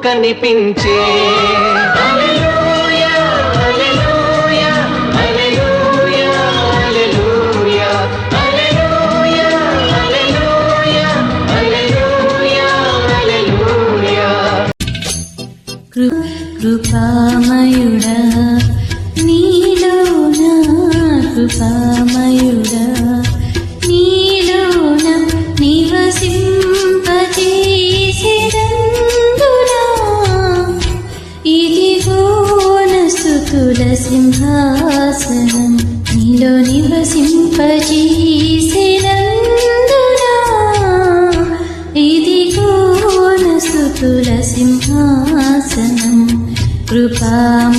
కనిపించే. కృపామయుడా నీలో నా కృపామయుడా. కృపామయుడా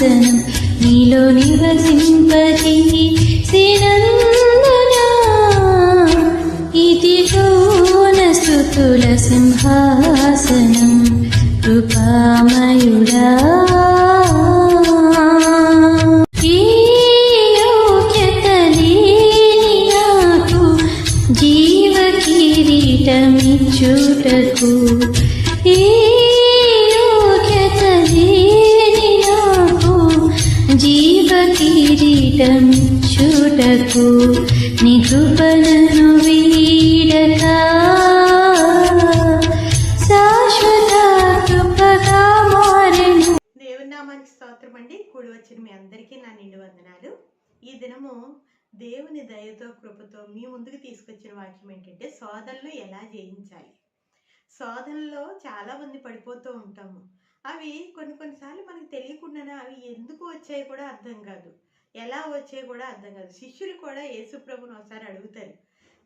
శాసనం నీలో నివసింపచేసినందునా ఇదిగో నస్తుతుల సింహాసనం. కృపా ఈ దినము దేవుని దయతో కృపతో మీ ముందుకు తీసుకొచ్చిన వాక్యం ఏంటంటే శోధనలు ఎలా జయించాలి? శోధనలో చాలామంది పడిపోతూ ఉంటాము. అవి కొన్ని కొన్నిసార్లు మనకు తెలియకుండానే అవి ఎందుకు వచ్చాయి కూడా అర్థం కాదు. ఎలా వచ్చాయి కూడా అర్థం కాదు. శిష్యులు కూడా యేసుప్రభుని ఒకసారి అడుగుతారు.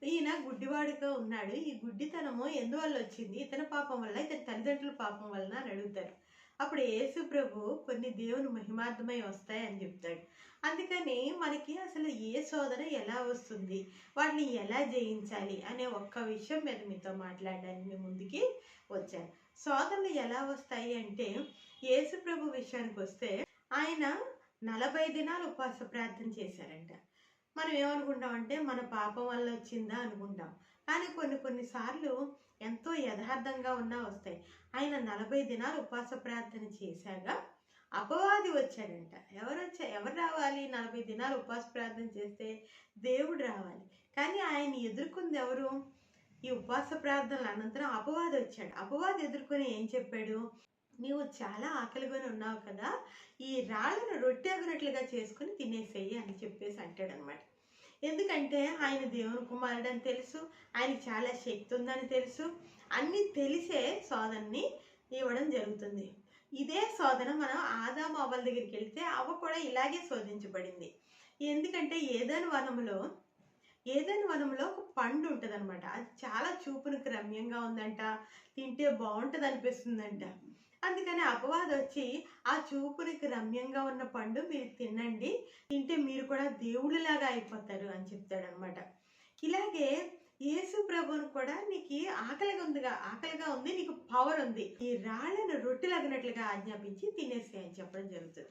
ఈయన గుడ్డివాడుగా ఉన్నాడు. ఈ గుడ్డితనము ఎందువల్ల వచ్చింది? ఇతని పాపం వల్ల ఇతని తల్లిదండ్రుల పాపం వలన అని అడుగుతారు. అప్పుడు యేసు ప్రభు కొన్ని దేవుని మహిమార్థమై వస్తాయని చెప్తాడు. అందుకని మనకి అసలు ఏ శోధన ఎలా వస్తుంది? వాటిని ఎలా జయించాలి అనే ఒక్క విషయం మీద మీతో మాట్లాడడానికి ముందుకి వచ్చాను. శోధనలు ఎలా వస్తాయి అంటే యేసు ప్రభు విషయానికి వస్తే ఆయన నలభై దినాలు ఉపవాస ప్రార్థన చేశారంట. మనం ఏమనుకుంటాం అంటే మన పాపం వల్ల వచ్చిందా అనుకుంటాం. కానీ కొన్ని కొన్నిసార్లు ఎంతో యథార్థంగా ఉన్నా వస్తాయి. ఆయన నలభై దినాలు ఉపవాస ప్రార్థన చేశాక అపవాది వచ్చాడంట. ఎవరు వచ్చా ఎవరు రావాలి? నలభై దినాలు ఉపవాస ప్రార్థన చేస్తే దేవుడు రావాలి. కానీ ఆయన ఎదుర్కొంది ఎవరు? ఈ ఉపవాస ప్రార్థనల అనంతరం అపవాది వచ్చాడు. అపవాది ఎదుర్కొని ఏం చెప్పాడు? నీవు చాలా ఆకలిగానే ఉన్నావు కదా ఈ రాళ్ళను రొట్టె అగినట్లుగా చేసుకుని తినేసేయి అని చెప్పేసి అంటాడు అనమాట ఎందుకంటే ఆయన దేవుని కుమారుడు అని తెలుసు ఆయనకి చాలా శక్తి ఉందని తెలుసు. అన్నీ తెలిసే శోధనని ఇవ్వడం జరుగుతుంది. ఇదే శోధన మనం ఆదాము అవ్వల దగ్గరికి వెళ్తే అవ్వ కూడా ఇలాగే శోధించబడింది. ఎందుకంటే ఏదైనా వనంలో ఏదైనా వనంలో ఒక పండు ఉంటుంది అనమాట అది చాలా చూపునికి రమ్యంగా ఉందంట తింటే బాగుంటుంది అనిపిస్తుందంట. అందుకని అపవాదం వచ్చి ఆ చూపునికి రమ్యంగా ఉన్న పండు మీరు తినండి తింటే మీరు కూడా దేవుడిలాగా అయిపోతారు అని చెప్తాడు అనమాట ఇలాగే యేసు ప్రభువును కూడా నీకు ఆకలిగా ఉందిగా ఆకలిగా ఉంది నీకు పవర్ ఉంది. ఈ రాళ్ళను రొట్టెలగినట్లుగా ఆజ్ఞాపించి తినేసి అని చెప్పడం జరుగుతుంది.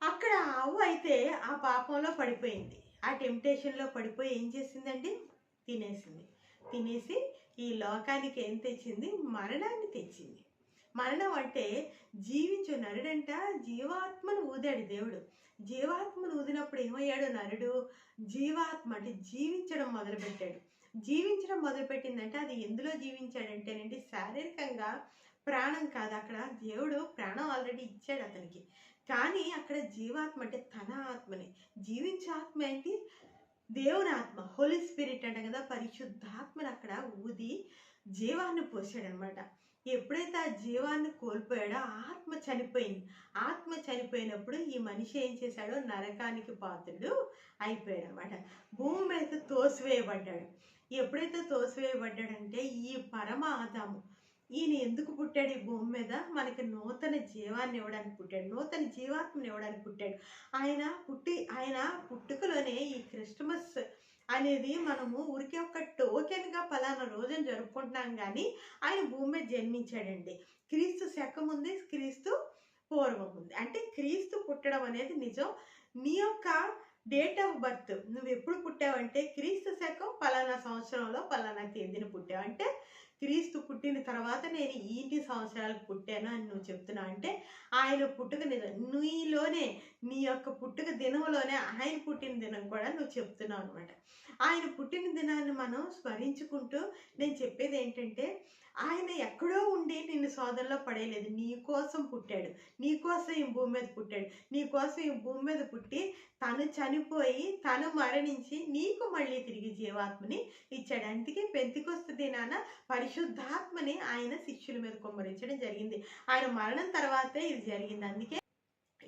అక్కడ అవ్వ అయితే ఆ పాపంలో పడిపోయింది. ఆ టెంప్టేషన్లో పడిపోయి ఏం చేసిందండి తినేసింది. తినేసి ఈ లోకానికి ఏం తెచ్చింది? మరణాన్ని తెచ్చింది. మరణం అంటే జీవించే నరుడంట జీవాత్మను ఊదాడు దేవుడు. జీవాత్మను ఊదినప్పుడు ఏమయ్యాడు నరుడు? జీవాత్మ అంటే జీవించడం మొదలుపెట్టాడు. జీవించడం మొదలుపెట్టిందంటే అది ఎందులో జీవించాడంటేనండి శారీరకంగా ప్రాణం కాదు. అక్కడ దేవుడు ప్రాణం ఆల్రెడీ ఇచ్చాడు అతనికి. కానీ అక్కడ జీవాత్మ అంటే తన ఆత్మని. జీవించే ఆత్మ ఏంటి దేవుని ఆత్మ. హోలీ స్పిరిట్ అంట కదా పరిశుద్ధాత్మని అక్కడ ఊది జీవాన్ని పోసాడనమాట. ఎప్పుడైతే ఆ జీవాన్ని కోల్పోయాడో ఆత్మ చనిపోయింది. ఆత్మ చనిపోయినప్పుడు ఈ మనిషి ఏం చేశాడో నరకానికి పాత్రుడు అయిపోయాడు అనమాట భూమి మీద తోసివేయబడ్డాడు. ఎప్పుడైతే తోసివేయబడ్డాడంటే ఈ పరమ ఆదాము ఈయన ఎందుకు పుట్టాడు ఈ భూమి మీద? మనకి నూతన జీవాన్ని ఇవ్వడానికి పుట్టాడు. నూతన జీవాత్మని ఇవ్వడానికి పుట్టాడు. ఆయన పుట్టి ఆయన పుట్టుకలోనే ఈ క్రిస్టమస్ అనేది మనము ఊరికే ఒక టోకెన్గా ఫలానా రోజున జరుపుకుంటున్నాం కానీ ఆయన భూమి మీద జన్మించాడండి. క్రీస్తు శకం ఉంది క్రీస్తు పూర్వం ఉంది. అంటే క్రీస్తు పుట్టడం అనేది నిజం. నీ యొక్క డేట్ ఆఫ్ బర్త్ నువ్వు ఎప్పుడు పుట్టావంటే క్రీస్తు శకం పలానా సంవత్సరంలో పలానా తేదీన పుట్టావు. అంటే క్రీస్తు పుట్టిన తర్వాత నేను ఈటి సంవత్సరాలకు పుట్టాను అని నువ్వు చెప్తున్నావు. అంటే ఆయన పుట్టుక నిజం. నీలోనే నీ యొక్క పుట్టుక దినంలోనే ఆయన పుట్టిన దినం కూడా నువ్వు చెప్తున్నావు అనమాట ఆయన పుట్టిన దినాన్ని మనం స్మరించుకుంటూ నేను చెప్పేది ఏంటంటే ఆయన ఎక్కడో ఉండి నిన్ను సోదరులో పడేయలేదు. నీ కోసం పుట్టాడు. నీ కోసం ఈ భూమి మీద పుట్టాడు. నీ కోసం ఈ భూమి మీద పుట్టి తను చనిపోయి తను మరణించి నీకు మళ్ళీ తిరిగి జీవాత్మని ఇచ్చాడు. అందుకే పెంతికొస్త దినాన పరిశుద్ధాత్మని ఆయన శిష్యుల మీద కుమ్మరించడం జరిగింది. ఆయన మరణం తర్వాతే ఇది జరిగింది. అందుకే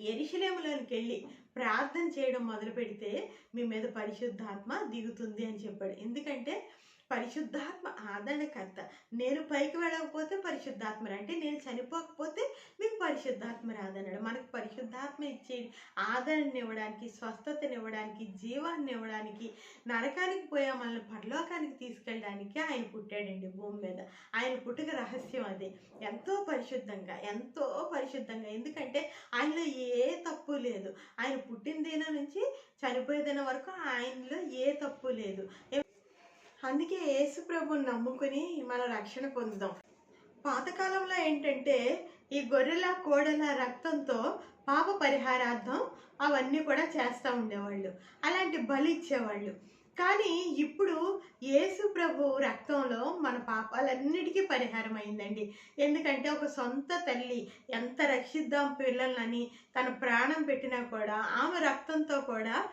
ఎరిశిలేములోనికి వెళ్ళి ప్రార్థన చేయడం మొదలు పెడితే మీ మీద పరిశుద్ధాత్మ దిగుతుంది అని చెప్పాడు. ఎందుకంటే పరిశుద్ధాత్మ ఆదరణకర్త. నేను పైకి వెళ్ళకపోతే పరిశుద్ధాత్మ అంటే నేను చనిపోకపోతే మీకు పరిశుద్ధాత్మ రాదన్నాడు మనకు పరిశుద్ధాత్మ ఇచ్చే ఆదరణ ఇవ్వడానికి స్వస్థతని ఇవ్వడానికి జీవాన్ని ఇవ్వడానికి నరకానికి పోయే మనల్ని పరలోకానికి తీసుకెళ్ళడానికి ఆయన పుట్టాడండి భూమి మీద. ఆయన పుట్టుక రహస్యం అదే. ఎంతో పరిశుద్ధంగా ఎంతో పరిశుద్ధంగా. ఎందుకంటే ఆయనలో ఏ తప్పు లేదు. ఆయన పుట్టిన దినం నుంచి చనిపోయేదినం వరకు ఆయనలో ఏ తప్పు లేదు. అందుకే యేసు ప్రభుని నమ్ముకుని మన రక్షణ పొందుదాం. పాతకాలంలో ఏంటంటే ఈ గొర్రెల కోడల రక్తంతో పాప పరిహారార్థం అవన్నీ కూడా చేస్తూ ఉండేవాళ్ళు. అలాంటి బలి ఇచ్చేవాళ్ళు. కానీ ఇప్పుడు యేసు ప్రభు రక్తంలో మన పాపాలన్నిటికీ పరిహారం అయిందండి. ఎందుకంటే ఒక సొంత తల్లి ఎంత రక్షిద్దాం పిల్లలని తన ప్రాణం పెట్టినా కూడా ఆమె రక్తంతో కూడా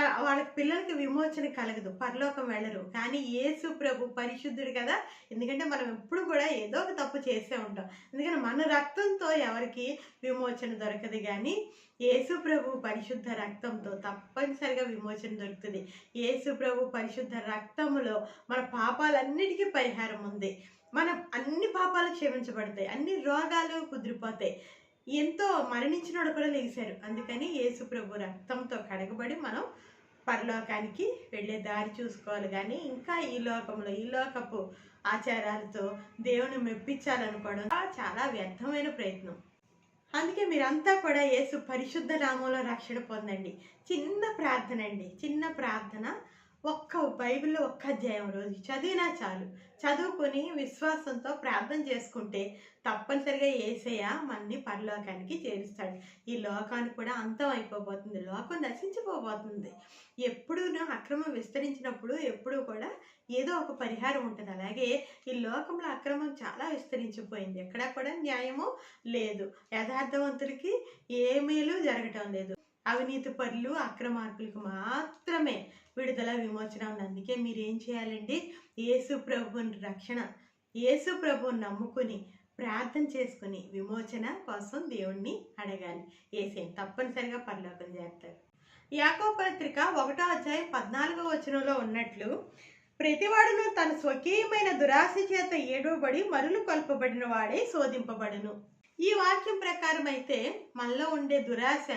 వాళ్ళకి పిల్లలకి విమోచన కలగదు. పరలోకం వెళ్ళరు. కానీ యేసు ప్రభు పరిశుద్ధుడు కదా. ఎందుకంటే మనం ఎప్పుడు కూడా ఏదో ఒక తప్పు చేసే ఉంటాం. ఎందుకంటే మన రక్తంతో ఎవరికి విమోచన దొరకదు కానీ యేసు ప్రభు పరిశుద్ధ రక్తంతో తప్పనిసరిగా విమోచన దొరుకుతుంది. యేసు ప్రభు పరిశుద్ధ రక్తములో మన పాపాలన్నిటికీ పరిహారం ఉంది. మన అన్ని పాపాలు క్షమించబడతాయి. అన్ని రోగాలు కుదిరిపోతాయి. ఎంతో మరణించినోడు కూడా లేచారు అందుకని యేసుప్రభు రక్తంతో కడగబడి మనం పరలోకానికి వెళ్ళే దారి చూసుకోవాలి. కానీ ఇంకా ఈ లోకంలో ఈ లోకపు ఆచారాలతో దేవుని మెప్పించాలనుకోవడం చాలా వ్యర్థమైన ప్రయత్నం. అందుకే మీరంతా కూడా యేసు పరిశుద్ధ నామంలో రక్షణ పొందండి. చిన్న ప్రార్థన అండి. చిన్న ప్రార్థన ఒక్క బైబిల్లో ఒక్క అధ్యాయం రోజు. చదివినా చాలు. చదువుకొని విశ్వాసంతో ప్రార్థన చేసుకుంటే తప్పనిసరిగా ఏసయ్య మనని పరలోకానికి చేరుస్తాడు. ఈ లోకానికి కూడా అంతం అయిపోబోతుంది. లోకం నశించిపోబోతుంది. ఎప్పుడు అక్రమం విస్తరించినప్పుడు ఎప్పుడు కూడా ఏదో ఒక పరిహారం ఉంటుంది. అలాగే ఈ లోకంలో అక్రమం చాలా విస్తరించిపోయింది. ఎక్కడా కూడా న్యాయము లేదు. యథార్థవంతులకి ఏ మేలు జరగటం లేదు. అవినీతి పరులు అక్రమార్కులకు మాత్రమే విడుదల విమోచన. ఉంది అందుకే మీరు ఏం చేయాలండి? యేసు ప్రభుని రక్షణ యేసు ప్రభుని నమ్ముకుని ప్రార్థన చేసుకుని విమోచన కోసం దేవుణ్ణి అడగాలి. ఏసే తప్పనిసరిగా పరలోకం చేస్తారు. యాకో పత్రిక ఒకటో అధ్యాయం పద్నాలుగో వచనంలో ఉన్నట్లు ప్రతివాడును తన స్వకీయమైన దురాశ చేత ఏడవబడి మరులు కొల్పబడిన వాడే శోధింపబడును. ఈ వాక్యం ప్రకారం అయితే మనలో ఉండే దురాశ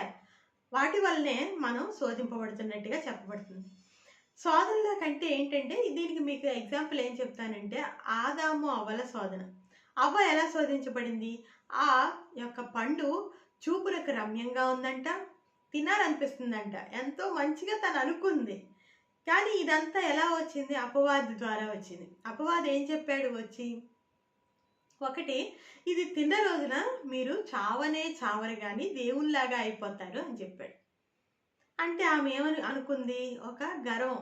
వాటి వల్లనే మనం శోధింపబడుతున్నట్టుగా చెప్పబడుతుంది. శోధనల కంటే ఏంటంటే దీనికి మీకు ఎగ్జాంపుల్ ఏం చెప్తానంటే ఆదాము అవ్వల శోధన. అవ్వ ఎలా శోధించబడింది? ఆ యొక్క పండు చూపులకు రమ్యంగా ఉందంట తినాలనిపిస్తుందంట. ఎంతో మంచిగా తను అనుకుంది. కానీ ఇదంతా ఎలా వచ్చింది? అపవాది ద్వారా వచ్చింది. అపవాది ఏం చెప్పాడు? వచ్చి ఒకటి ఇది తిన్న రోజున మీరు చావనే చావరు కానీ దేవునిలాగా అయిపోతారు అని చెప్పాడు. అంటే ఆమె ఏమని అనుకుంది? ఒక గర్వం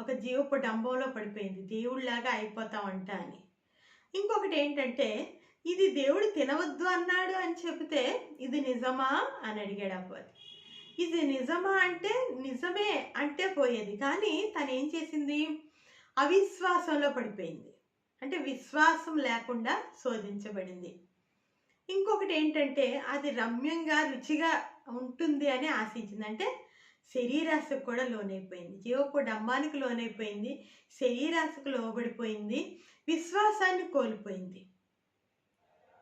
ఒక జీవపు డంబంలో పడిపోయింది. దేవుడిలాగా అయిపోతామంట అని. ఇంకొకటి ఏంటంటే ఇది దేవుడు తినవద్దు అన్నాడు అని చెబితే ఇది నిజమా అని అడిగాడు అబ్బాయి ఇది నిజమా అంటే నిజమే అంటే పోయేది. కానీ తను ఏం చేసింది? అవిశ్వాసంలో పడిపోయింది. అంటే విశ్వాసం లేకుండా శోధించబడింది. ఇంకొకటి ఏంటంటే అది రమ్యంగా రుచిగా ఉంటుంది అని ఆశించింది. అంటే శరీరాశకు కూడా లోనైపోయింది. జీవపు డంబానికి లోనైపోయింది. శరీరాశకు లోబడిపోయింది. విశ్వాసాన్ని కోల్పోయింది.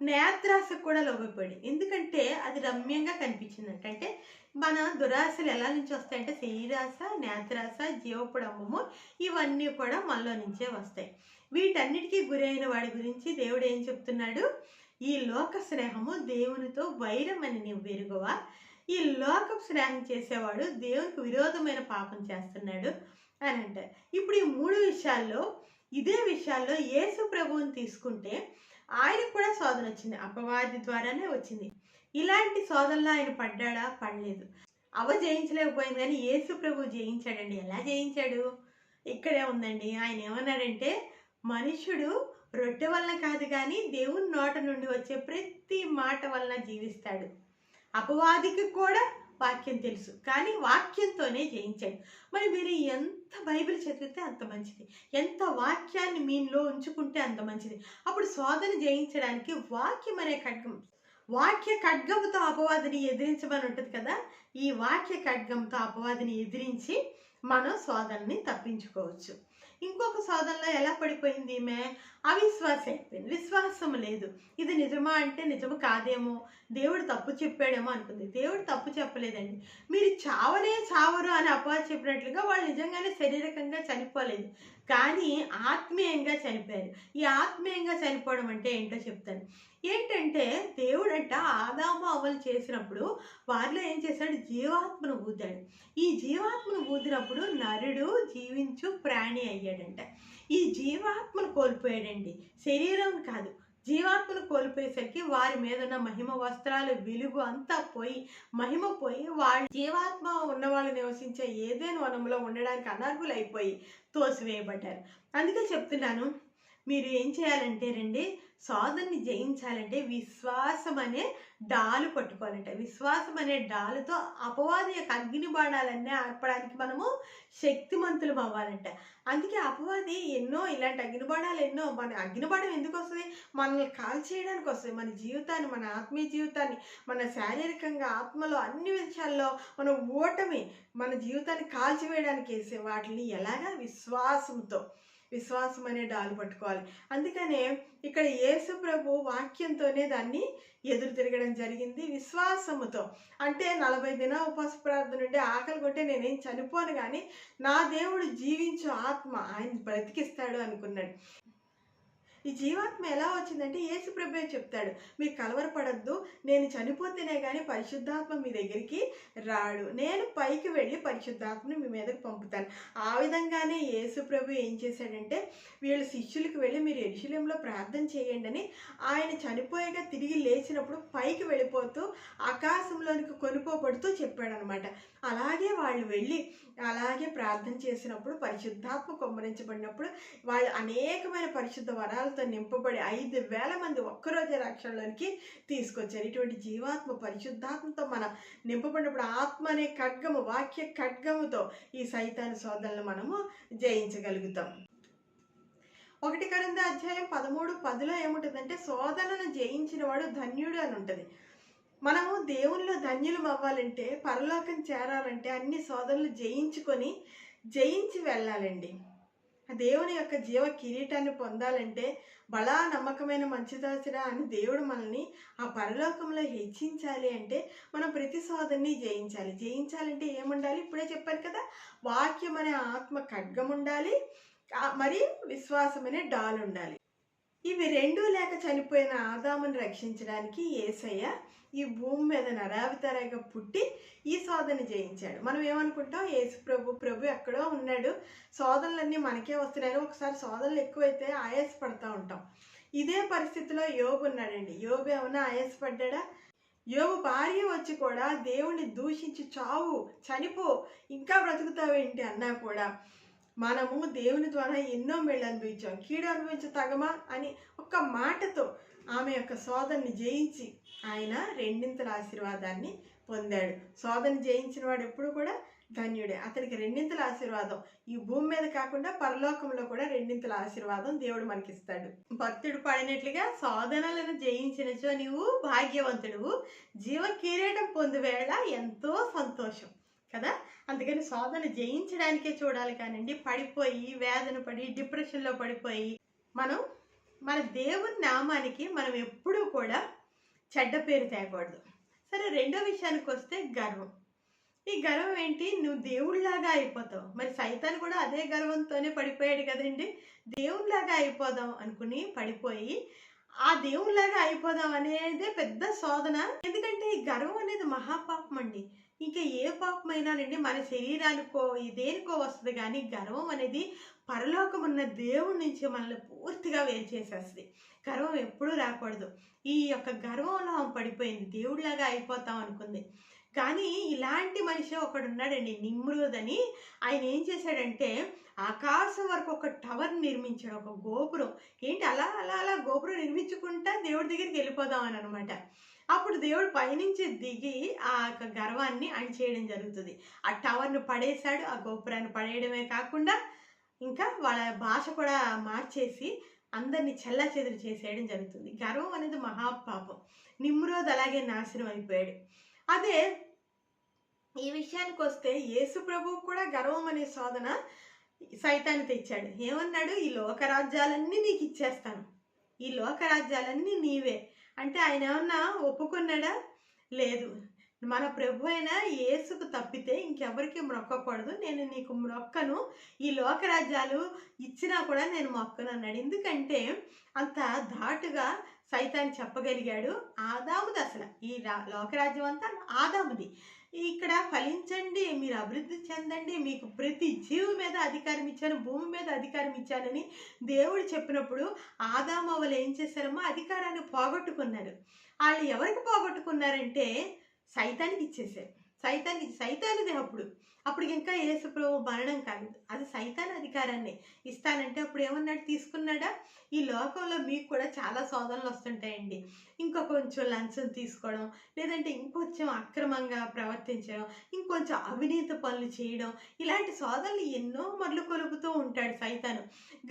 నేత్రాశకు కూడా లోబడిపోయింది. ఎందుకంటే అది రమ్యంగా కనిపించిందంట. అంటే మన దురాశలు ఎలా నుంచి వస్తాయంటే శరీరాశ నేత్రాశ జీవపుడంబము ఇవన్నీ కూడా మనలో నుంచే వస్తాయి. వీటన్నిటికీ గురైన వాడి గురించి దేవుడు ఏం చెప్తున్నాడు? ఈ లోక స్నేహము దేవునితో వైరం అని నీవు వెరుగువా? ఈ లోక స్నేహం చేసేవాడు దేవునికి విరోధమైన పాపం చేస్తున్నాడు అని అంటారు ఇప్పుడు ఈ మూడు విషయాల్లో ఇదే విషయాల్లో యేసు ప్రభువుని తీసుకుంటే ఆయనకు కూడా శోధన వచ్చింది. అపవాది ద్వారానే వచ్చింది. ఇలాంటి శోధనలో ఆయన పడ్డాడా? పడలేదు. అవ జయించలేకపోయింది కానీ యేసు ప్రభు జయించాడండి. ఎలా జయించాడు? ఇక్కడే ఉందండి. ఆయన ఏమన్నాడంటే మనుషుడు రొట్టె వలన కాదు కానీ దేవుని నోట నుండి వచ్చే ప్రతి మాట వలన జీవిస్తాడు. అపవాదికి కూడా వాక్యం తెలుసు. కానీ వాక్యంతోనే జయించాడు. మరి మీరు ఎంత బైబిల్ చదివితే అంత మంచిది. ఎంత వాక్యాన్ని మీలో ఉంచుకుంటే అంత మంచిది. అప్పుడు శోధన జయించడానికి వాక్యం అనే ఖడ్గం వాక్య ఖడ్గంతో అపవాదిని ఎదిరించమని ఉంటుంది కదా ఈ వాక్య ఖడ్గంతో అపవాదిని ఎదిరించి మనం శోధనని తప్పించుకోవచ్చు. ఇంకొక శోధనలో ఎలా పడిపోయింది ఈమె? అవిశ్వాసం అయిపోయింది విశ్వాసం లేదు. ఇది నిజమా అంటే నిజము కాదేమో. దేవుడు తప్పు చెప్పాడేమో అనుకుంది. దేవుడు తప్పు చెప్పలేదండి. మీరు చావనే చావరు అని అపవాద చెప్పినట్లుగా వాళ్ళు నిజంగానే శారీరకంగా చనిపోలేదు. కానీ ఆత్మీయంగా చనిపోయారు. ఈ ఆత్మీయంగా చనిపోవడం అంటే ఏంటో చెప్తాను. ఏంటంటే దేవుడంట ఆదాము అవలు చేసినప్పుడు వారిలో ఏం చేశాడు? జీవాత్మను ఊదాడు. ఈ జీవాత్మను ఊదినప్పుడు నరుడు జీవించు ప్రాణి అయ్యాడంట. ఈ జీవాత్మను కోల్పోయాడండి. శరీరం కాదు. జీవాత్మను కోల్పోయేసరికి వారి మీద ఉన్న మహిమ వస్త్రాలు వెలుగు అంతా పోయి మహిమ పోయి వాళ్ళు జీవాత్మ ఉన్న వాళ్ళు నివసించే ఏదైనా వనంలో ఉండడానికి అనర్హులైపోయి తోసివేయబడ్డారు. అందుకే చెప్తున్నాను మీరు ఏం చేయాలంటే రండి సోదరిని జయించాలంటే విశ్వాసం అనే డాలు పట్టుకోవాలంట విశ్వాసం అనే డాలుతో అపవాది యొక్క అగ్ని బాణాలన్నీ ఆర్పడానికి మనము శక్తిమంతులం అవ్వాలంట. అందుకే అపవాది ఎన్నో ఇలాంటి అగ్నిబాణాలు ఎన్నో మన అగ్నిబాణం ఎందుకు వస్తుంది? మనల్ని కాల్ చేయడానికి వస్తుంది. మన జీవితాన్ని మన ఆత్మీయ జీవితాన్ని మన శారీరకంగా ఆత్మలో అన్ని విషయాల్లో మన ఓటమి మన జీవితాన్ని కాల్చివేయడానికి వేసే వాటిని ఎలాగా? విశ్వాసంతో. విశ్వాసం అనే డాలు పట్టుకోవాలి. అందుకనే ఇక్కడ యేసు ప్రభు వాక్యంతోనే దాన్ని ఎదురు తిరగడం జరిగింది విశ్వాసముతో. అంటే నలభై దిన ఉపవాస ప్రార్థన నుండి ఆకలి కొట్టే నేనేం చనిపోను కానీ నా దేవుడు జీవించు ఆత్మ ఆయన బ్రతికిస్తాడు అనుకున్నాడు. ఈ జీవాత్మ ఎలా వచ్చిందంటే యేసు ప్రభే చెప్తాడు మీరు కలవరపడద్దు నేను చనిపోతేనే కానీ పరిశుద్ధాత్మ మీ దగ్గరికి రాడు. నేను పైకి వెళ్ళి పరిశుద్ధాత్మను మీ మీదకి పంపుతాను. ఆ విధంగానే యేసు ప్రభు ఏం చేశాడంటే వీళ్ళ శిష్యులకు వెళ్ళి మీరు ఎరుశలేంలో ప్రార్థన చేయండి అని ఆయన చనిపోయాక తిరిగి లేచినప్పుడు పైకి వెళ్ళిపోతూ ఆకాశంలోనికి కొనుకోబడుతూ చెప్పాడనమాట. అలాగే వాళ్ళు వెళ్ళి అలాగే ప్రార్థన చేసినప్పుడు పరిశుద్ధాత్మ కొమ్మరించబడినప్పుడు వాళ్ళు అనేకమైన పరిశుద్ధ వరాలతో నింపబడి ఐదు వేల మంది ఒక్కరోజే రక్షణలోనికి తీసుకొచ్చారు. ఇటువంటి జీవాత్మ పరిశుద్ధాత్మతో మనం నింపబడినప్పుడు ఆత్మ అనే ఖడ్గము వాక్య ఖడ్గముతో ఈ సైతాన్ని శోధనలు మనము జయించగలుగుతాం. ఒకటి కరింద అధ్యాయం పదమూడు పదిలో ఏముంటుందంటే శోధనను జయించిన వాడు ధన్యుడు అని ఉంటుంది. మనము దేవునిలో ధన్యులం అవ్వాలంటే పరలోకం చేరాలంటే అన్ని శోధనలు జయించుకొని జయించి వెళ్ళాలండి. దేవుని యొక్క జీవ కిరీటాన్ని పొందాలంటే బలా నమ్మకమైన మంచిదాసురా అని దేవుడు మనల్ని ఆ పరలోకంలో హెచ్చించాలి అంటే మనం ప్రతి శోధనని జయించాలి. జయించాలంటే ఏముండాలి? ఇప్పుడే చెప్పాను కదా వాక్యం అనే ఆత్మ ఖడ్గం ఉండాలి మరి విశ్వాసమనే డాల్ ఉండాలి ఇవి రెండూ లేక చనిపోయిన ఆదామును రక్షించడానికి ఏసయ్య ఈ భూమి మీద నరావితరగా పుట్టి ఈ శోధన జయించాడు మనం ఏమనుకుంటాం? యేసు ప్రభు ప్రభు ఎక్కడో ఉన్నాడు. శోధనలన్నీ మనకే వస్తున్నాయని ఒకసారి శోధనలు ఎక్కువైతే ఆయాసపడతా ఉంటాం. ఇదే పరిస్థితిలో యోబు ఉన్నాడండి. యోబు ఏమైనా ఆయాసపడ్డా యోగు భార్య వచ్చి కూడా దేవుణ్ణి దూషించి చావు చనిపో ఇంకా బ్రతుకుతావేంటి? అన్నా కూడా మనము దేవుని ద్వారా ఎన్నో మేళ్ళు అనుభవించాం. కీడు అనుభవించ తగమా అని ఒక్క మాటతో ఆమె యొక్క సోదరిని జయించి ఆయన రెండింతల ఆశీర్వాదాన్ని పొందాడు. సోదరిని జయించిన వాడు ఎప్పుడు కూడా ధన్యుడే. అతనికి రెండింతల ఆశీర్వాదం. ఈ భూమి మీద కాకుండా పరలోకంలో కూడా రెండింతల ఆశీర్వాదం దేవుడు మనకిస్తాడు. భక్తుడు పడినట్లుగా శోధనలను జయించినచో నీవు భాగ్యవంతుడు జీవ కిరీటం పొందువేళ ఎంతో సంతోషం. కదా? అందుకని శోధన జయించడానికే చూడాలి కానండి. పడిపోయి వేదన పడి డిప్రెషన్లో పడిపోయి మనం మన దేవుని నామానికి మనం ఎప్పుడూ కూడా చెడ్డ పేరు తేకూడదు. సరే రెండో విషయానికి వస్తే గర్వం. ఈ గర్వం ఏంటి? నువ్వు దేవుళ్ళలాగా అయిపోతావు. మరి సైతాన్ కూడా అదే గర్వంతోనే పడిపోయాడు కదండి. దేవుళ్ళలాగా అయిపోదాం అనుకుని పడిపోయి ఆ దేవుళ్ళలాగా అయిపోదాం అనేదే పెద్ద శోధన. ఎందుకంటే ఈ గర్వం అనేది మహాపాపం అండి. ఇంకా ఏ పాపమైనానండి మన శరీరానికో ఇదేనికో దేనికో వస్తుంది కానీ గర్వం అనేది పరలోకం ఉన్న దేవుడి నుంచి మనల్ని పూర్తిగా వేరు చేసేస్తుంది. గర్వం ఎప్పుడూ రాకూడదు. ఈ యొక్క గర్వంలో పడిపోయింది. దేవుడిలాగా అయిపోతాం అనుకుంది. కానీ ఇలాంటి మనిషి ఒకడు ఉన్నాడండి నిమ్రోద్ అని. ఆయన ఏం చేశాడంటే ఆకాశం వరకు ఒక టవర్ నిర్మించాడు ఒక గోపురం. ఏంటి అలా అలా అలా గోపురం నిర్మించుకుంటా దేవుడి దగ్గరికి వెళ్ళిపోదాం అని అనమాట. అప్పుడు దేవుడు పైనుంచి దిగి ఆ యొక్క గర్వాన్ని అణిచేయడం జరుగుతుంది. ఆ టవర్ను పడేశాడు ఆ గోపురాన్ని పడేయడమే కాకుండా ఇంకా వాళ్ళ భాష కూడా మార్చేసి అందరినీ చెల్లా చెదురు చేసేయడం జరుగుతుంది. గర్వం అనేది మహాపాపం. నిమ్రోద్ అలాగే నాశనం అయిపోయాడు. అదే ఈ విషయానికి వస్తే యేసు ప్రభువు కూడా గర్వం అనే శోధన సైతాన్ని తెచ్చాడు. ఏమన్నాడు? ఈ లోకరాజ్యాలన్నీ నీకు ఇచ్చేస్తాను. ఈ లోకరాజ్యాలన్నీ నీవే. అంటే ఆయన ఏమన్నా ఒప్పుకున్నాడా? లేదు. మన ప్రభు అయిన యేసుకు తప్పితే ఇంకెవరికి మొక్కకూడదు నేను నీకు మొక్కను ఈ లోకరాజ్యాలు ఇచ్చినా కూడా నేను మొక్కను అన్నాడు. ఎందుకంటే అంత ధాటుగా సైతాన్ని చెప్పగలిగాడు ఆదాముది అసలు. ఈ రా లోకరాజ్యం అంతా ఆదాముది. ఇక్కడ ఫలించండి మీరు అభివృద్ధి చెందండి మీకు ప్రతి జీవి మీద అధికారం ఇచ్చాను భూమి మీద అధికారం ఇచ్చానని దేవుడు చెప్పినప్పుడు ఆదామవలు ఏం చేశారమ్మా? అధికారాన్ని పోగొట్టుకున్నారు వాళ్ళు ఎవరికి పోగొట్టుకున్నారంటే సైతానికి ఇచ్చేసారు సైతానికి సైతానిది అప్పుడు. అప్పుడు ఇంకా యేసు మరణం కాదు అది సైతాన్ అధికారాన్ని ఇస్తానంటే అప్పుడు ఏమన్నాడు? తీసుకున్నాడా? ఈ లోకంలో మీకు కూడా చాలా శోధనలు వస్తుంటాయండి. ఇంకా కొంచెం లంచం తీసుకోవడం లేదంటే ఇంకొంచెం అక్రమంగా ప్రవర్తించడం ఇంకొంచెం అవినీతి పనులు చేయడం ఇలాంటి శోధనలు ఎన్నో మరలు కొలుపుతూ ఉంటాడు సైతాను.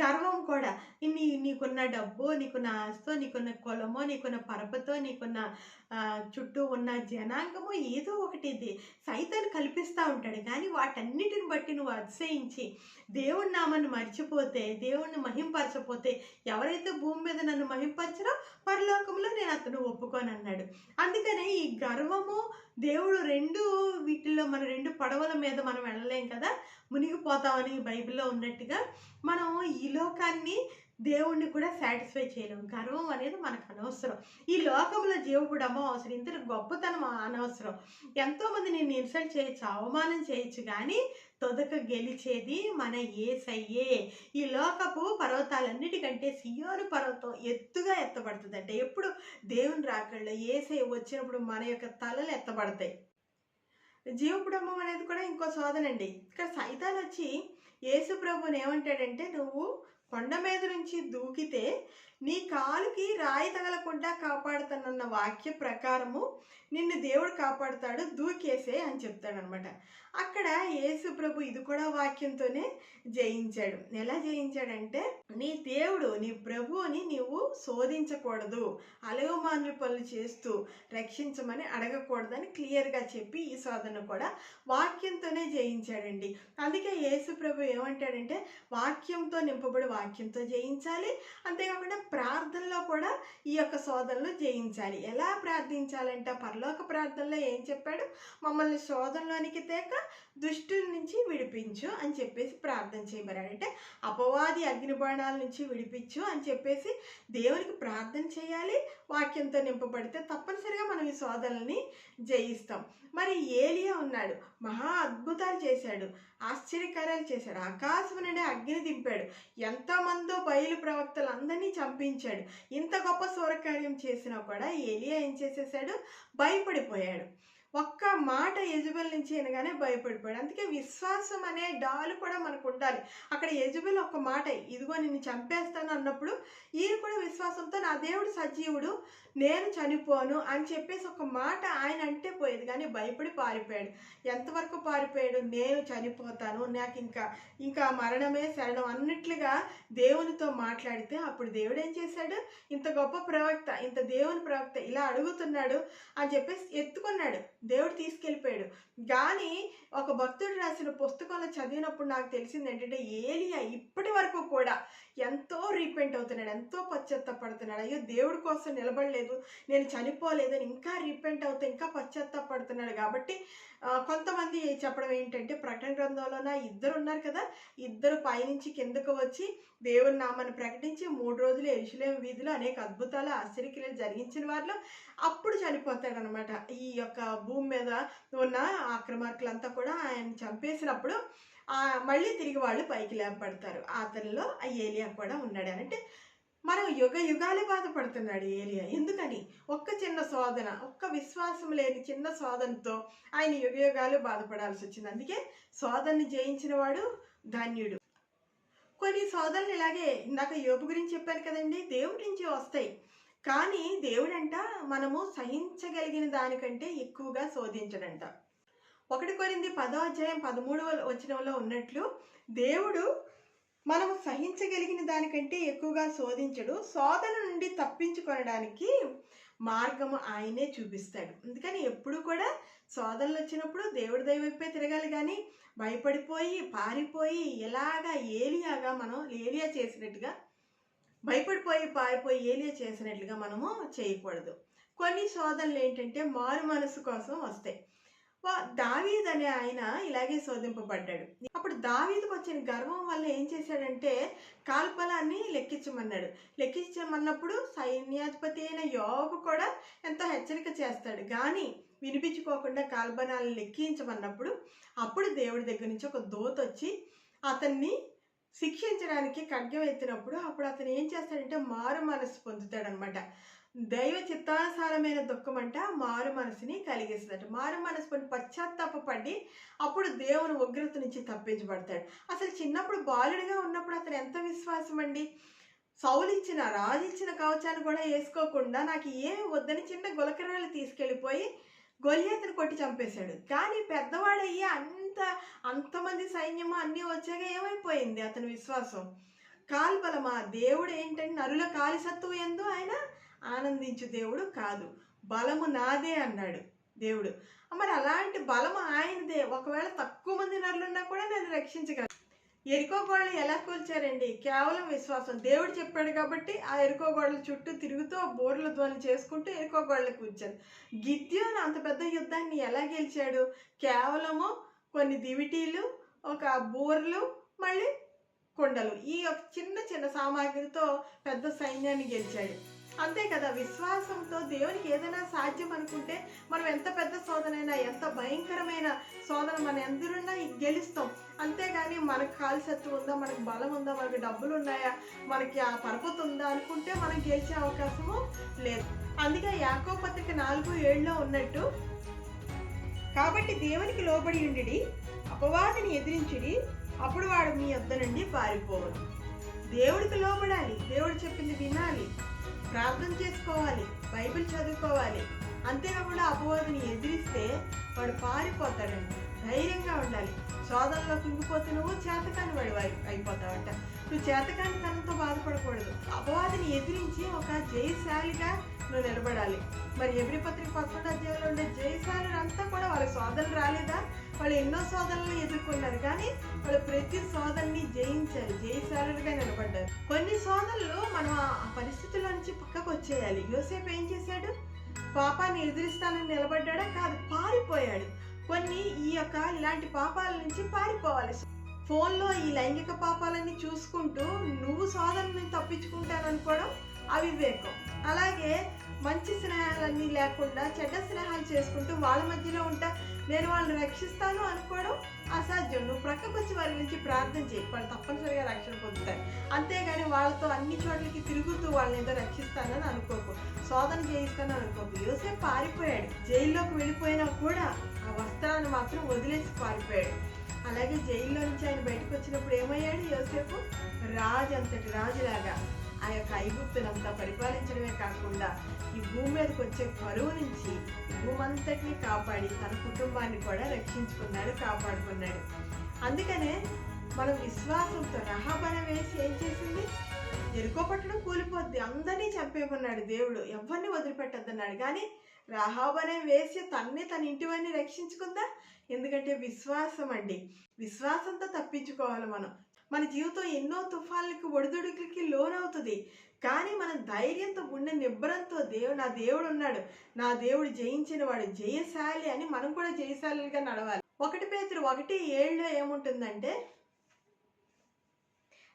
గర్వం కూడా. నీ నీకున్న డబ్బు నీకున్న ఆస్తో నీకున్న కులమో నీకున్న పరపతో నీకున్న చుట్టూ ఉన్న జనాంగము ఏదో ఒకటి సైతాన్ని కల్పిస్తూ ఉంటాడు. కానీ వాటన్నిటిని బట్టి నువ్వు అతిశయించి దేవుడి నామాన్ని మర్చిపోతే దేవుణ్ణి మహింపరచపోతే ఎవరైతే భూమి మీద నన్ను మహింపరచరో పరలోకంలో నేను అతను ఒప్పుకోను అన్నాడు అందుకనే ఈ గర్వము దేవుడు రెండు వీటిల్లో మన రెండు పడవల మీద మనం వెళ్ళలేం కదా? మునిగిపోతామని బైబిల్లో ఉన్నట్టుగా మనం ఈ లోకాన్ని దేవుణ్ణి కూడా సాటిస్ఫై చేయలేం గర్వం అనేది మనకు అనవసరం. ఈ లోకంలో జీవపుడమో అవసరం ఇంత గొప్పతనం అనవసరం. ఎంతోమంది నేను ఇన్సల్ట్ చేయొచ్చు అవమానం చేయొచ్చు కానీ తొదక గెలిచేది మన ఏసయ్యే. ఈ లోకపు పర్వతాలన్నిటికంటే సియోను పర్వతం ఎత్తుగా ఎత్తబడుతుంది అంటే ఎప్పుడు దేవుని రాకళ్ళు ఏసయ్య వచ్చినప్పుడు మన యొక్క తలలు ఎత్తబడతాయి. జీవపుడమ్మం అనేది కూడా ఇంకో శోధనండి ఇక్కడ సైతాన్ వచ్చి యేసు ప్రభుని ఏమంటాడంటే నువ్వు కొండ మీద నుంచి దూకితే నీ కాలుకి రాయి తగలకుండా కాపాడుతానన్న వాక్య ప్రకారము నిన్ను దేవుడు కాపాడుతాడు దూకేసే అని చెప్తాడనమాట అక్కడ యేసు ప్రభు ఇది కూడా వాక్యంతోనే జయించాడు. ఎలా జయించాడంటే నీ దేవుడు నీ ప్రభువుని నీవు శోధించకూడదు అలవమానుల పనులు చేస్తూ రక్షించమని అడగకూడదని క్లియర్గా చెప్పి ఈ శోధన కూడా వాక్యంతోనే జయించాడండి. అందుకే యేసు ప్రభు ఏమంటాడంటే వాక్యంతో నింపబడి వాక్యంతో జయించాలి. అంతేకాకుండా ప్రార్థనలో కూడా ఈ యొక్క శోధనలు జయించాలి. ఎలా ప్రార్థించాలంటే? పరలోక ప్రార్థనలో ఏం చెప్పాడు? మమ్మల్ని శోధనలోనికి తేక దుష్టుల నుంచి విడిపించు అని చెప్పేసి ప్రార్థన చేయమన్నాడు అంటే అపవాది అగ్నిబాణాల నుంచి విడిపించు అని చెప్పేసి దేవునికి ప్రార్థన చేయాలి వాక్యంతో నింపబడితే తప్పనిసరిగా మనం ఈ శోధనల్ని జయిస్తాం. మరి ఏలియా ఉన్నాడు మహా అద్భుతాలు చేశాడు ఆశ్చర్యకార్యాలు చేశాడు ఆకాశం నుండి అగ్ని దింపాడు ఎంతమందో బయలు ప్రవక్తలు అందరినీ చంపించాడు ఇంత గొప్ప సూరకార్యం చేసినా కూడా ఏలియా ఏం చేసేసాడు భయపడిపోయాడు. ఒక్క మాట యజబెల్ నుంచి అనగానే భయపడిపోయాడు. అందుకే విశ్వాసం అనే డాలు కూడా మనకు ఉండాలి. అక్కడ యజబెల్ ఒక్క మాట ఇదిగో నిన్ను చంపేస్తాను అన్నప్పుడు ఈయన కూడా విశ్వాసంతో నా దేవుడు సజీవుడు నేను చనిపోను అని చెప్పేసి ఒక మాట ఆయన అంటే పోయేది. కానీ భయపడి పారిపోయాడు. ఎంతవరకు పారిపోయాడు? నేను చనిపోతాను. నాకు ఇంకా ఇంకా మరణమే శరణం అన్నట్లుగా దేవునితో మాట్లాడితే అప్పుడు దేవుడు ఏం చేశాడు? ఇంత గొప్ప ప్రవక్త ఇంత దేవుని ప్రవక్త ఇలా అడుగుతున్నాడు అని చెప్పేసి ఎత్తుకున్నాడు. దేవుడు తీసుకెళ్ళిపోయాడు. కానీ ఒక భక్తుడు రాసిన పుస్తకంలో చదివినప్పుడు నాకు తెలిసింది ఏంటంటే ఏలియా ఇప్పటి వరకు కూడా ఎంతో రీపెంట్ అవుతున్నాడు ఎంతో పశ్చాత్తాపడుతున్నాడు. అయ్యో దేవుడి కోసం నిలబడలేదు నేను చనిపోలేదని ఇంకా రీపెంట్ అవుతూ ఇంకా పశ్చాత్తాపడుతున్నాడు. కాబట్టి కొంతమంది చెప్పడం ఏంటంటే ప్రకటన గ్రంథంలోన ఇద్దరు ఉన్నారు కదా ఇద్దరు పైనుంచి కిందకు వచ్చి దేవుని నామాన్ని ప్రకటించి మూడు రోజులు ఎరుసలేం వీధిలో అనేక అద్భుతాలు ఆశ్చర్యక్రియలు జరిగించిన వారిలో అప్పుడు చనిపోతాడనమాట. ఈ యొక్క భూమి మీద ఉన్న ఆక్రమార్కులంతా కూడా ఆయన చంపేసినప్పుడు మళ్ళీ తిరిగి వాళ్ళు పైకి లేపబడతారు. అతనిలో ఆ ఏలియా కూడా ఉన్నాడు. అని అంటే మనం యుగ యుగాలు బాధపడుతున్నాడు ఏలియా. ఎందుకని? ఒక్క చిన్న శోధన ఒక్క విశ్వాసం లేని చిన్న శోధనతో ఆయన యుగ యుగాలు బాధపడాల్సి వచ్చింది. అందుకే శోధనని జయించిన వాడు ధన్యుడు. కొన్ని శోధనలు ఇలాగే ఇందాక యోపు గురించి చెప్పాను కదండి దేవుడి నుంచి వస్తాయి. కానీ దేవుడంట మనము సహించగలిగిన దానికంటే ఎక్కువగా శోధించడంట. ఒకటి కొరింది పదో అధ్యాయం పదమూడవ వచనంలో ఉన్నట్లు దేవుడు మనము సహించగలిగిన దానికంటే ఎక్కువగా శోధించడు. శోధన నుండి తప్పించుకొనడానికి మార్గము ఆయనే చూపిస్తాడు. అందుకని ఎప్పుడు కూడా శోధనలు వచ్చినప్పుడు దేవుడి దైవైపే తిరగాలి కానీ భయపడిపోయి పారిపోయి ఎలాగా ఏలియాగా మనం ఏలియా చేసినట్టుగా భయపడిపోయి పారిపోయి ఏలియా చేసినట్లుగా మనము చేయకూడదు. కొన్ని శోధనలు ఏంటంటే మారు మనసు కోసం వస్తాయి. దావీద్ అనే ఆయన ఇలాగే శోధింపబడ్డాడు. దావీదుకు వచ్చిన గర్వం వల్ల ఏం చేశాడంటే కాల్పలాన్ని లెక్కించమన్నాడు. లెక్కించమన్నప్పుడు సైన్యాధిపతి అయిన యోగు కూడా ఎంతో హెచ్చరిక చేస్తాడు. కానీ వినిపించుకోకుండా కాల్బనాలను లెక్కించమన్నప్పుడు అప్పుడు దేవుడి దగ్గర నుంచి ఒక దోత వచ్చి అతన్ని శిక్షించడానికి ఖడ్గం ఎత్తినప్పుడు అప్పుడు అతను ఏం చేస్తాడంటే మారు మనసు పొందుతాడనమాట దైవ చిత్తానుసారమైన దుఃఖం అంట మారు మనసుని కలిగిస్తుందట మారు మనసు పడి అప్పుడు దేవుని ఉగ్రత నుంచి తప్పించబడతాడు. అసలు చిన్నప్పుడు బాలుడిగా ఉన్నప్పుడు అతను ఎంత విశ్వాసం అండి సౌలిచ్చిన రాజిచ్చిన కవచాన్ని కూడా వేసుకోకుండా నాకు ఏమి వద్దని చిన్న గులకరాలు తీసుకెళ్ళిపోయి గొలియాతను కొట్టి చంపేశాడు. కానీ పెద్దవాడయ్యి అంత అంతమంది సైన్యము అన్నీ వచ్చాక ఏమైపోయింది అతని విశ్వాసం? కాల్బలమా? దేవుడు ఏంటంటే నరుల కాలి సత్తువు ఎందు ఆయన ఆనందించు దేవుడు కాదు. బలము నాదే అన్నాడు దేవుడు. మరి అలాంటి బలము ఆయనదే ఒకవేళ తక్కువ మంది నరులున్నా కూడా నేను రక్షించగలను ఎరుకో గోడలు ఎలా కూల్చారండి? కేవలం విశ్వాసం. దేవుడు చెప్పాడు కాబట్టి ఆ ఎరుకో గోడల చుట్టూ తిరుగుతూ బోర్లు బోర్ల ధ్వని చేసుకుంటూ ఎరుకో గోడలు కూర్చారు గిద్యోన్ అంత పెద్ద యుద్ధాన్ని ఎలా గెలిచాడు? కేవలము కొన్ని దివిటీలు ఒక బోర్లు మళ్ళీ కొండలు. ఈ యొక్క చిన్న చిన్న సామాగ్రితో పెద్ద సైన్యాన్ని గెలిచాడు. అంతే కదా విశ్వాసంతో దేవునికి ఏదైనా సాధ్యం అనుకుంటే మనం ఎంత పెద్ద శోధనైనా ఎంత భయంకరమైన శోధన మన ఎందరున్నా గెలుస్తాం. అంతేగాని మనకు కాలు శక్తి ఉందా మనకు బలం ఉందా మనకి డబ్బులు ఉన్నాయా మనకి ఆ పరపతి ఉందా అనుకుంటే మనం గెలిచే అవకాశము లేదు. అందుకే యాకో పత్రిక నాలుగు ఏళ్ళలో ఉన్నట్టు కాబట్టి దేవునికి లోబడి ఉండి అపవాదిని ఎదిరించుడి అప్పుడు వాడు మీ వద్ద నుండి పారిపోవడం దేవుడికి లోబడాలి దేవుడు చెప్పింది వినాలి. ప్రార్థన చేసుకోవాలి బైబిల్ చదువుకోవాలి. అంతేకాకుండా అపవాదిని ఎదిరిస్తే వాడు పారిపోతాడండి. ధైర్యంగా ఉండాలి. శోధనలో కుంగిపోతే నువ్వు చేతకాని వాడు అయిపోతావంట. నువ్వు చేతకాని తనంతో బాధపడకూడదు. అపవాదిని ఎదిరించి ఒక జయశాలిగా నువ్వు నిలబడాలి. మరి ఎవరి పత్రిక పదకొండు అధ్యాయంలో ఉండే జయశాలు అంతా కూడా వాళ్ళ శోధనలు రాలేదా? వాళ్ళు ఎన్నో శోధనలు ఎదుర్కొన్నారు. కానీ వాళ్ళు ప్రతి శోధనని జయించారు. జయశాలుగా నిలబడ్డారు. కొన్ని శోధనలు మనం ఆ పరిస్థితుల నుంచి పక్కకు వచ్చేయాలి. యోసేపు ఏం చేశాడు? పాపాన్ని ఎదిరిస్తానని నిలబడ్డాడా? కాదు పారిపోయాడు. కొన్ని ఈ యొక్క ఇలాంటి పాపాల నుంచి పారిపోవాలి. ఫోన్లో ఈ లైంగిక పాపాలన్నీ చూసుకుంటూ నువ్వు శోధనని తప్పించుకుంటాననుకోవడం అవివేకం. అలాగే మంచి స్నేహాలన్నీ లేకుండా చెడ్డ స్నేహాలు చేసుకుంటూ వాళ్ళ మధ్యలో ఉంటా నేను వాళ్ళని రక్షిస్తాను అనుకోవడం అసాధ్యం. నువ్వు ప్రక్కకు వచ్చి వారి గురించి ప్రార్థన చేయి. వాళ్ళు తప్పనిసరిగా రక్షణ పొందుతారు. అంతేగాని వాళ్ళతో అన్ని చోట్లకి తిరుగుతూ వాళ్ళని ఏదో రక్షిస్తానని అనుకోకు. శోధన చేయిస్తానని అనుకోకు. యోసేపు పారిపోయాడు. జైల్లోకి వెళ్ళిపోయినా కూడా ఆ వస్త్రాన్ని మాత్రం వదిలేసి పారిపోయాడు. అలాగే జైల్లో నుంచి ఆయన బయటకు వచ్చినప్పుడు ఏమయ్యాడు యోసేపు? రాజు అంతటి రాజులాగా ఆ యొక్క ఐగుప్తునంతా పరిపాలించడమే కాకుండా ఈ భూమి మీదకి వచ్చే కరువు నుంచి భూమంతటిని కాపాడి తన కుటుంబాన్ని కూడా రక్షించుకున్నాడు కాపాడుకున్నాడు. అందుకనే మనం విశ్వాసంతో రహబన వేసి ఏం చేసింది? ఎరుకో పట్టడం కూలిపోద్ది. అందరినీ చంపేమన్నాడు దేవుడు. ఎవరిని వదిలిపెట్టద్దన్నాడు. కానీ రహాబనే వేసి తన్నే తన ఇంటివన్నీ రక్షించుకుందా? ఎందుకంటే విశ్వాసం అండి. విశ్వాసంతో తప్పించుకోవాలి మనం. మన జీవితం ఎన్నో తుఫాన్లకు ఒడిదుడుకులకి లోనవుతుంది. కానీ మనం ధైర్యంతో గుండె నిబ్బరంతో దేవుడు నా దేవుడు ఉన్నాడు. నా దేవుడు జయించిన వాడు జయశాలి అని మనం కూడా జయశాలిగా నడవాలి. ఒకటి పేతురు ఒకటి ఏళ్ళలో ఏముంటుందంటే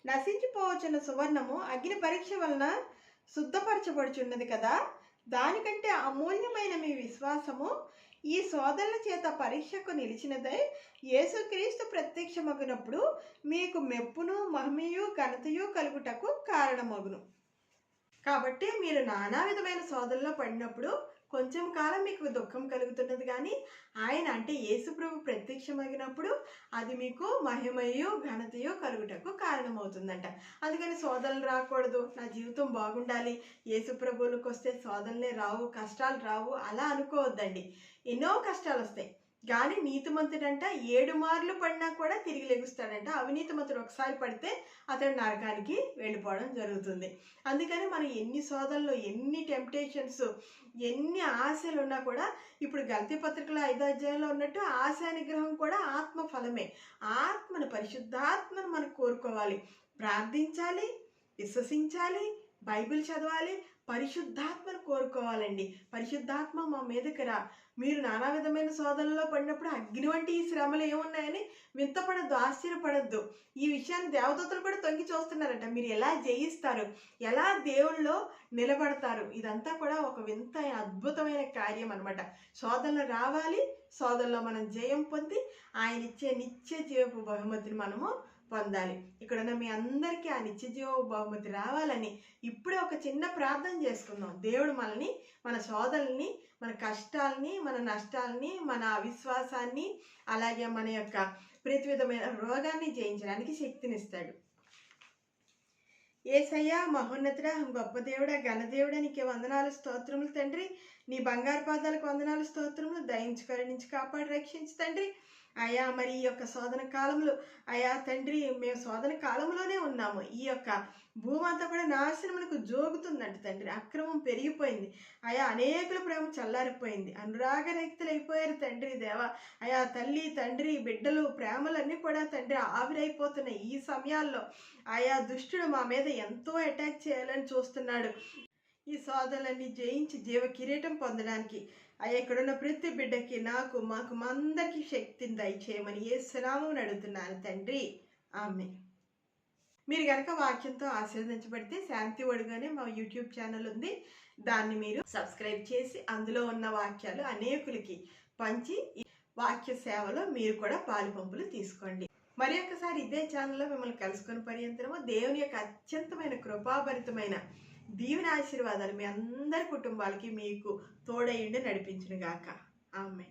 నశించిపోవచ్చున్న సువర్ణము అగ్ని పరీక్ష వలన శుద్ధపరచబడుచున్నది కదా. దానికంటే అమూల్యమైన మీ విశ్వాసము ఈ సోదరుల చేత పరీక్షకు నిలిచినదై యేసుక్రీస్తు ప్రత్యక్షమగునప్పుడు మీకు మెప్పును మహిమయు ఘనతయు కలుగుటకు కారణమగును. కాబట్టి మీరు నానా విధమైన శోధనలో పడినప్పుడు కొంచెం కాలం మీకు దుఃఖం కలుగుతున్నది కానీ ఆయన అంటే యేసుప్రభు ప్రత్యక్షమగినప్పుడు అది మీకు మహిమయు ఘనతయు కలుగుటకు కారణమవుతుందంట. అందుకని శోధనలు రాకూడదు. నా జీవితం బాగుండాలి. యేసుప్రభువులకు వస్తే శోధనలే రావు కష్టాలు రావు అలా అనుకోవద్దండి. ఎన్నో కష్టాలు వస్తాయి కానీ నీతిమంతుడంట ఏడు మార్లు పడినా కూడా తిరిగి లెగుస్తాడంట. అవినీతిమంతుడు ఒకసారి పడితే అతడు నరకానికి వెళ్ళిపోవడం జరుగుతుంది. అందుకని మనం ఎన్ని శోధనలు ఎన్ని టెంప్టేషన్స్ ఎన్ని ఆశలు ఉన్నా కూడా ఇప్పుడు గల్తీ పత్రికలో ఐదో అధ్యాయంలో ఉన్నట్టు ఆశా నిగ్రహం కూడా ఆత్మ ఫలమే. ఆత్మను పరిశుద్ధాత్మను మనం కోరుకోవాలి. ప్రార్థించాలి విశ్వసించాలి బైబిల్ చదవాలి పరిశుద్ధాత్మను కోరుకోవాలండి. పరిశుద్ధాత్మ మా మీదకి రా. మీరు నానా విధమైన శోధనలో పడినప్పుడు అగ్ని వంటి ఈ శ్రమలు ఏమున్నాయని వింతపడద్దు ఆశ్చర్యపడద్దు. ఈ విషయాన్ని దేవదూతలు కూడా తొంగి చూస్తున్నారట. మీరు ఎలా జయిస్తారు? ఎలా దేవుళ్ళలో నిలబడతారు? ఇదంతా కూడా ఒక వింత అద్భుతమైన కార్యం అనమాట శోధనలు రావాలి శోధనలో మనం జయం పొంది ఆయన ఇచ్చే నిత్య జీవపు బహుమతిని మనము పొందాలి. ఇక్కడున్న మీ అందరికీ ఆ నిత్యజీవ బహుమతి రావాలని ఇప్పుడే ఒక చిన్న ప్రార్థన చేసుకుందాం. దేవుడు మనల్ని మన శోధనల్ని మన కష్టాలని మన నష్టాలని మన అవిశ్వాసాన్ని అలాగే మన యొక్క ప్రతి విధమైన రోగాన్ని జయించడానికి శక్తినిస్తాడు. ఏసయ్యా మహోన్నతుడా గొప్ప దేవుడా ఘనదేవుడా నీకే వందనాలు స్తోత్రములు తండ్రి. నీ బంగారు పాదాలకు వందనాలు స్తోత్రములు. దయించి కరుణించి కాపాడి రక్షించు తండ్రి. అయా మరి ఈ యొక్క శోధన కాలంలో అయా తండ్రి మేము శోధన కాలంలోనే ఉన్నాము. ఈ యొక్క భూమి అంతా కూడా నాశనములకు జోగుతుందంట తండ్రి. అక్రమం పెరిగిపోయింది. అయా అనేకుల ప్రేమ చల్లారిపోయింది. అనురాగరహితులు అయిపోయారు తండ్రి దేవ. అయా తల్లి తండ్రి బిడ్డలు ప్రేమలన్నీ కూడా తండ్రి ఆవిరైపోతున్నాయి. ఈ సమయాల్లో ఆయా దుష్టుడు మా మీద ఎంతో అటాక్ చేయాలని చూస్తున్నాడు. ఈ సోదరులన్నీ జయించి జీవ కిరీటం పొందడానికి అయ్యా ఇక్కడున్న ప్రతి బిడ్డకి నాకు మాకు అందరికీ శక్తిని దయచేయమని ఏ శ్రామం అడుగుతున్నాను తండ్రి. ఆమె మీరు కనుక వాక్యంతో ఆశీర్వదించబడితే శాంతి ఒడుగానే మా యూట్యూబ్ ఛానల్ ఉంది. దాన్ని మీరు సబ్స్క్రైబ్ చేసి అందులో ఉన్న వాక్యాలు అనేకులకి పంచి వాక్య సేవలో మీరు కూడా పాలుపంపులు తీసుకోండి. మరి ఒకసారి ఇదే ఛానల్లో మిమ్మల్ని కలుసుకొని పర్యంతరము దేవుని యొక్క అత్యంతమైన కృపాభరితమైన దీవెన ఆశీర్వాదాలు మీ అందరి కుటుంబాలకి మీకు తోడయ్యండి నడిపించును గాక ఆమె